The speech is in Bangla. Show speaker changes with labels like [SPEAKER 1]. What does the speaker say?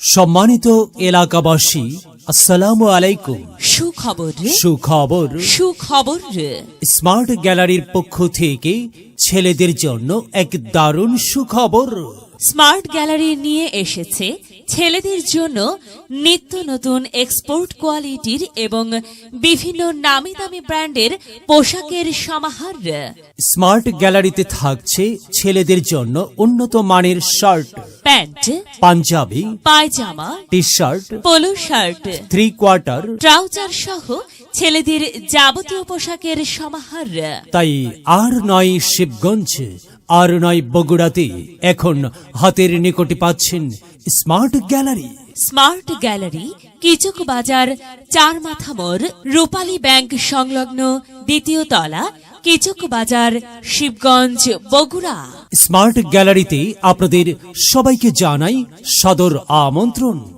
[SPEAKER 1] সম্মানিত এলাকাবাসী আসসালাম আলাইকুম।
[SPEAKER 2] সুখবর
[SPEAKER 1] সুখবর।
[SPEAKER 2] সুখবর
[SPEAKER 1] স্মার্ট গ্যালারির পক্ষ থেকে ছেলেদের জন্য এক দারুণ সুখবর।
[SPEAKER 2] স্মার্ট গ্যালারি নিয়ে এসেছে ছেলেদের জন্য নিত্য নতুন এক্সপোর্ট কোয়ালিটির এবং বিভিন্ন নামি দামি ব্র্যান্ডের পোশাকের সমাহার।
[SPEAKER 1] স্মার্ট গ্যালারিতে থাকছে ছেলেদের জন্য উন্নত মানের shirt
[SPEAKER 2] pant
[SPEAKER 1] panjabi
[SPEAKER 2] pyjama
[SPEAKER 1] T shirt
[SPEAKER 2] polo shirt
[SPEAKER 1] three quarter
[SPEAKER 2] trouser সহ ছেলেদের যাবতীয় পোশাকের সমাহার।
[SPEAKER 1] তাই আর নয় শিবগঞ্জ আর নয় বগুড়াতে এখন হাতের নিকটে পাচ্ছেন স্মার্ট গ্যালারি।
[SPEAKER 2] স্মার্ট গ্যালারি কিচক বাজার চার মাথা মোড় রূপালী ব্যাংক সংলগ্ন দ্বিতীয় তলা কিচক বাজার শিবগঞ্জ বগুড়া।
[SPEAKER 1] স্মার্ট গ্যালারিতে আপনাদের সবাইকে জানাই সদর আমন্ত্রণ।